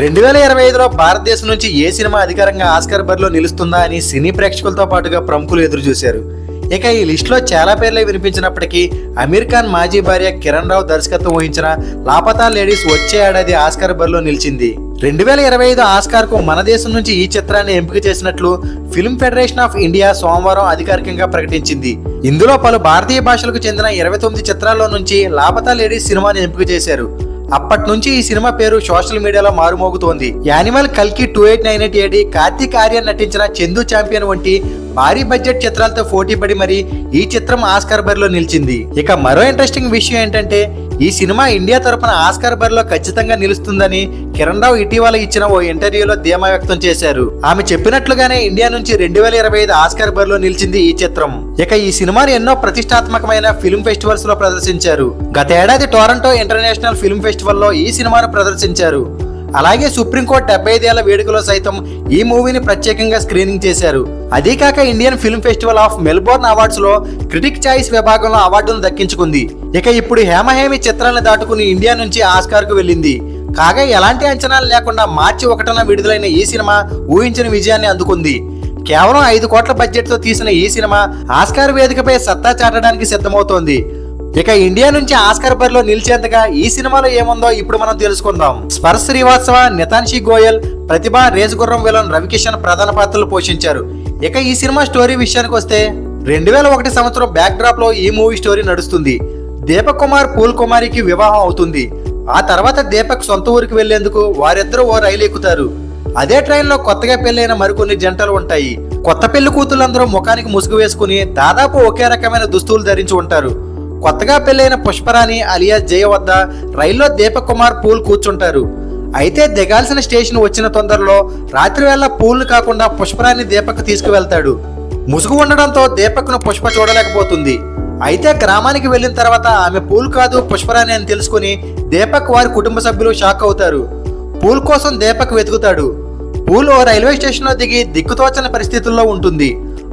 రెండు వేల ఇరవై ఐదులో భారతదేశం నుంచి ఏ సినిమా అధికారంగా ఆస్కార్ బరిలో నిలుస్తుందా అని సినీ ప్రేక్షకులతో పాటుగా ప్రముఖులు ఎదురు చూశారు. ఇక ఈ లిస్టులో చాలా పేర్లే వినిపించినప్పటికీ అమీర్ ఖాన్ మాజీ భార్య కిరణ్ రావు దర్శకత్వం వహించిన లాపతా లేడీస్ వచ్చే ఏడాది ఆస్కార్ బరిలో నిలిచింది. రెండు వేల ఇరవై ఐదు ఆస్కార్కు మన దేశం నుంచి ఈ చిత్రాన్ని ఎంపిక చేసినట్లు ఫిల్మ్ ఫెడరేషన్ ఆఫ్ ఇండియా సోమవారం అధికారికంగా ప్రకటించింది. ఇందులో పలు భారతీయ భాషలకు చెందిన ఇరవై తొమ్మిది చిత్రాల్లో నుంచి లాపతా లేడీస్ సినిమాని ఎంపిక చేశారు. అప్పటి నుంచి ఈ సినిమా పేరు సోషల్ మీడియాలో మారుమోగుతోంది. యానిమల్ కల్కి two eight nine eight AD Karthik Aryan నటించిన చందు ఛాంపియన్ వంటి భారీ బడ్జెట్ చిత్రాలతో పోటీ పడి మరి ఈ చిత్రం ఆస్కార్ బరిలో నిలిచింది. ఇక మరో ఇంట్రెస్టింగ్ విషయం ఏంటంటే ఈ సినిమా ఇండియా తరపున ఆస్కార్ బరిలో ఖచ్చితంగా నిలుస్తుందని కిరణ్ రావు ఇటీవల ఇచ్చిన ఓ ఇంటర్వ్యూలో ధీమా వ్యక్తం చేశారు. ఆమె చెప్పినట్లుగానే ఇండియా నుంచి రెండు వేల ఇరవై ఐదు ఆస్కార్ బరిలో నిలిచింది ఈ చిత్రం. ఇక ఈ సినిమాను ఎన్నో ప్రతిష్టాత్మకమైన ఫిల్మ్ ఫెస్టివల్స్లో ప్రదర్శించారు. గత ఏడాది టొరంటో ఇంటర్నేషనల్ ఫిల్మ్ ఫెస్టివల్లో ఈ సినిమాను ప్రదర్శించారు. అలాగే సుప్రీంకోర్టు డెబ్బై ఐదేళ్ళ వేడుకలో సైతం ఈ మూవీని ప్రత్యేకంగా స్క్రీనింగ్ చేశారు. అదే కాక Indian film festival of Melbourne అవార్డ్స్లో critic choice విభాగంలో అవార్డును దక్కించుకుంది. ఇక ఇప్పుడు హేమహేమి చిత్రాలను దాటుకుని ఇండియా నుంచి ఆస్కార్కు వెళ్ళింది. కాగా ఎలాంటి అంచనాలు లేకుండా మార్చి ఒకటన విడుదలైన ఈ సినిమా ఊహించిన విజయాన్ని అందుకుంది. కేవలం ఐదు కోట్ల బడ్జెట్తో తీసిన ఈ సినిమా ఆస్కార్ వేదికపై సత్తా చాటడానికి సిద్ధమవుతోంది. ఇక ఇండియా నుంచి ఆస్కార్ బరిలో నిలిచేంతగా ఈ సినిమాలో ఏముందో ఇప్పుడు మనం తెలుసుకుందాం. స్పర్శ శ్రీవాత్సవ నితాన్షి గోయల్ ప్రతిభ రేసుగుర్రం విలన్ రవికిషన్ ప్రధాన పాత్రలు పోషించారు. ఇక ఈ సినిమా స్టోరీ విషయానికి వస్తే రెండు వేల ఒకటి సంవత్సరం బ్యాక్ డ్రాప్లో ఈ మూవీ స్టోరీ నడుస్తుంది. దీపక్ కుమార్ పూల్ కుమారికి వివాహం అవుతుంది. ఆ తర్వాత దీపక్ సొంత ఊరికి వెళ్ళేందుకు వారిద్దరూ ఓ రైలు ఎక్కుతారు. అదే ట్రైన్లో కొత్తగా పెళ్ళైన మరికొన్ని జంటలు ఉంటాయి. కొత్త పెళ్ళి కూతుళ్ళందరూ ముఖానికి ముసుగు వేసుకుని దాదాపు ఒకే రకమైన దుస్తులు ధరించి ఉంటారు. కొత్తగా పెళ్ళైన పుష్పరాణి అలియా జయ వద్ద రైల్లో దీపక్ కుమార్ పూల్ కూర్చుంటారు. అయితే దిగాల్సిన స్టేషన్ వచ్చిన తొందరలో రాత్రివేళ వేళ కాకుండా పుష్పరాణి దీపక్ తీసుకువెళ్తాడు. ముసుగు ఉండడంతో దీపక్ను పుష్ప చూడలేకపోతుంది. అయితే గ్రామానికి వెళ్ళిన తర్వాత ఆమె పూల్ కాదు పుష్పరాణి అని తెలుసుకుని దీపక్ వారి కుటుంబ సభ్యులు షాక్ అవుతారు. పూల్ కోసం దీపక్ వెతుకుతాడు. పూల్ ఓ రైల్వే స్టేషన్లో దిగి దిక్కుతోచని పరిస్థితుల్లో ఉంటుంది.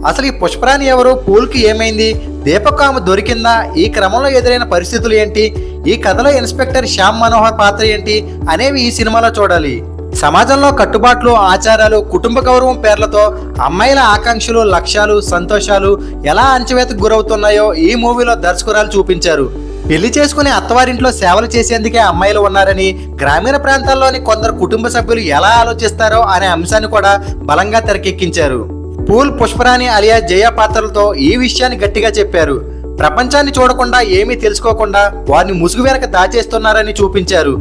అసలు ఈ పుష్పరాణి ఎవరు? పూల్కి ఏమైంది? దీపకామ దొరికిందా? ఈ క్రమంలో ఎదురైన పరిస్థితులు ఏంటి? ఈ కథలో ఇన్స్పెక్టర్ శ్యామ్ మనోహర్ పాత్ర ఏంటి? అనేవి ఈ సినిమాలో చూడాలి. సమాజంలో కట్టుబాట్లు ఆచారాలు కుటుంబ గౌరవం పేర్లతో అమ్మాయిల ఆకాంక్షలు లక్ష్యాలు సంతోషాలు ఎలా అంచవేతకు గురవుతున్నాయో ఈ మూవీలో దర్శకురాలు చూపించారు. పెళ్ళి చేసుకుని అత్తవారింట్లో సేవలు చేసేందుకే అమ్మాయిలు ఉన్నారని గ్రామీణ ప్రాంతాల్లోని కొందరు కుటుంబ సభ్యులు ఎలా ఆలోచిస్తారో అనే అంశాన్ని కూడా బలంగా తెరకెక్కించారు. పూల్ పుష్పరాణి అలియా జయ పాత్రలతో ఈ విషయాన్ని గట్టిగా చెప్పారు. ప్రపంచాన్ని చూడకుండా ఏమీ తెలుసుకోకుండా వారిని ముసుగు వెనక దాచేస్తున్నారని చూపించారు.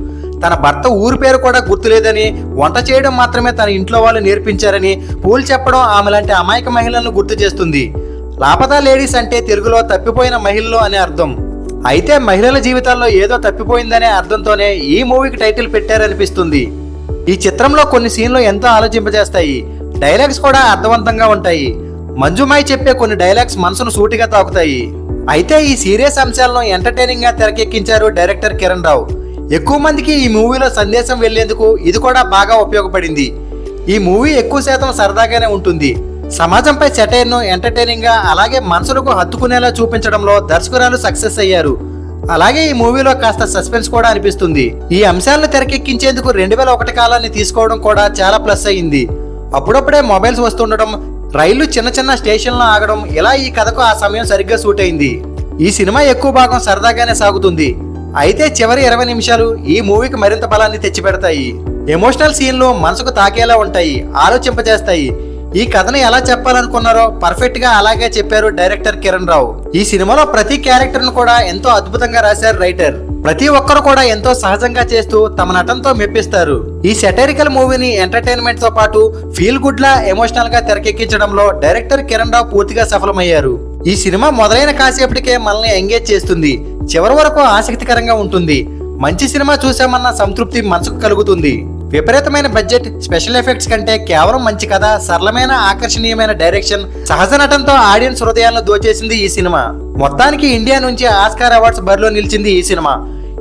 తన భర్త ఊరు పేరు కూడా గుర్తులేదని వంట చేయడం మాత్రమే తన ఇంట్లో వాళ్ళు నేర్పించారని పూల్ చెప్పడం ఆమె లాంటి అమాయక మహిళలను గుర్తు చేస్తుంది. లాపతా లేడీస్ అంటే తెలుగులో తప్పిపోయిన మహిళలు అనే అర్థం. అయితే మహిళల జీవితాల్లో ఏదో తప్పిపోయిందనే అర్థంతోనే ఈ మూవీకి టైటిల్ పెట్టారనిపిస్తుంది. ఈ చిత్రంలో కొన్ని సీన్లు ఎంతో ఆలోచింపజేస్తాయి. డైలాగ్స్ కూడా అర్థవంతంగా ఉంటాయి. మంజుమాయి చెప్పే కొన్ని డైలాగ్స్ మనసును సూటిగా తాకుతాయి. అయితే ఈ సీరియస్ అంశాలను ఎంటర్టైనింగ్గా తెరకెక్కించారు డైరెక్టర్ కిరణ్ రావు. ఎక్కువ మందికి ఈ మూవీలో సందేశం వెళ్ళేందుకు ఇది కూడా బాగా ఉపయోగపడింది. ఈ మూవీ ఎక్కువ శాతం సరదాగానే ఉంటుంది. సమాజంపై సెటైర్ను ఎంటర్టైనింగ్గా అలాగే మనసులకు హత్తుకునేలా చూపించడంలో దర్శకురాలు సక్సెస్ అయ్యారు. అలాగే ఈ మూవీలో కాస్త సస్పెన్స్ కూడా అనిపిస్తుంది. ఈ అంశాలను తెరకెక్కించేందుకు రెండు వేల ఒకటి కాలాన్ని తీసుకోవడం కూడా చాలా ప్లస్ అయ్యింది. అప్పుడప్పుడే మొబైల్స్ వస్తుండడం రైళ్ళు చిన్న చిన్న స్టేషన్లో ఆగడం ఇలా ఈ కథకు ఆ సమయం సరిగ్గా సూట్ అయింది. ఈ సినిమా ఎక్కువ భాగం సరదాగానే సాగుతుంది. అయితే చివరి ఇరవై నిమిషాలు ఈ మూవీకి మరింత బలాన్ని తెచ్చిపెడతాయి. ఎమోషనల్ సీన్లు మనసుకు తాకేలా ఉంటాయి ఆలోచింపజేస్తాయి. ఈ కథను ఎలా చెప్పాలనుకున్నారో పర్ఫెక్ట్గా అలాగే చెప్పారు డైరెక్టర్ కిరణ్ రావు. ఈ సినిమాలో ప్రతి క్యారెక్టర్ను కూడా ఎంతో అద్భుతంగా రాశారు రైటర్. ప్రతి ఒక్కరు కూడా ఎంతో సహజంగా చేస్తూ తమ నటనతో మెప్పిస్తారు. ఈ సెటరికల్ మూవీని ఎంటర్టైన్మెంట్తో పాటు ఫీల్ గుడ్ లా ఎమోషనల్గా తెరకెక్కించడంలో డైరెక్టర్ కిరణ్ రావు పూర్తిగా సఫలమయ్యారు. ఈ సినిమా మొదలైన కాసేపటికే మనల్ని ఎంగేజ్ చేస్తుంది. చివరి వరకు ఆసక్తికరంగా ఉంటుంది. మంచి సినిమా చూసామన్న సంతృప్తి మనసుకు కలుగుతుంది. విపరీతమైన బడ్జెట్ స్పెషల్ ఎఫెక్ట్స్ కంటే కేవలం మంచి కథ సరళమైన ఆకర్షణీయమైన డైరెక్షన్ సహజ నటంతో ఆడియన్స్ హృదయాలను దోచేసింది ఈ సినిమా. మొత్తానికి ఇండియా నుంచి ఆస్కార్ అవార్డ్స్ బరిలో నిలిచింది ఈ సినిమా.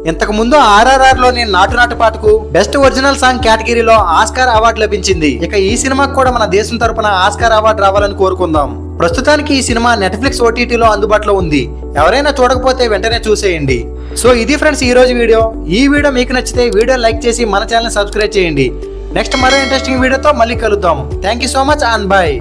ఇంతకు ముందు ఆర్ఆర్ఆర్లోని నాటు నాటు పాటకు బెస్ట్ ఒరిజినల్ సాంగ్ కేటగిరీలో ఆస్కార్ అవార్డు లభించింది. ఇక ఈ సినిమాకు కూడా మన దేశం తరపున ఆస్కార్ అవార్డు రావాలని కోరుకుందాం. ప్రస్తుతానికి ఈ సినిమా నెట్ఫ్లిక్స్ ఓటీటీలో అందుబాటులో ఉంది. ఎవరైనా చూడకపోతే వెంటనే చూసేయండి. సో ఇది ఫ్రెండ్స్ ఈ రోజు వీడియో. ఈ వీడియో మీకు నచ్చితే వీడియో లైక్ చేసి మన ఛానల్ సబ్స్క్రైబ్ చేయండి. నెక్స్ట్ మరో ఇంట్రెస్టింగ్ వీడియోతో మళ్ళీ కలుద్దాం. Thank you so much and bye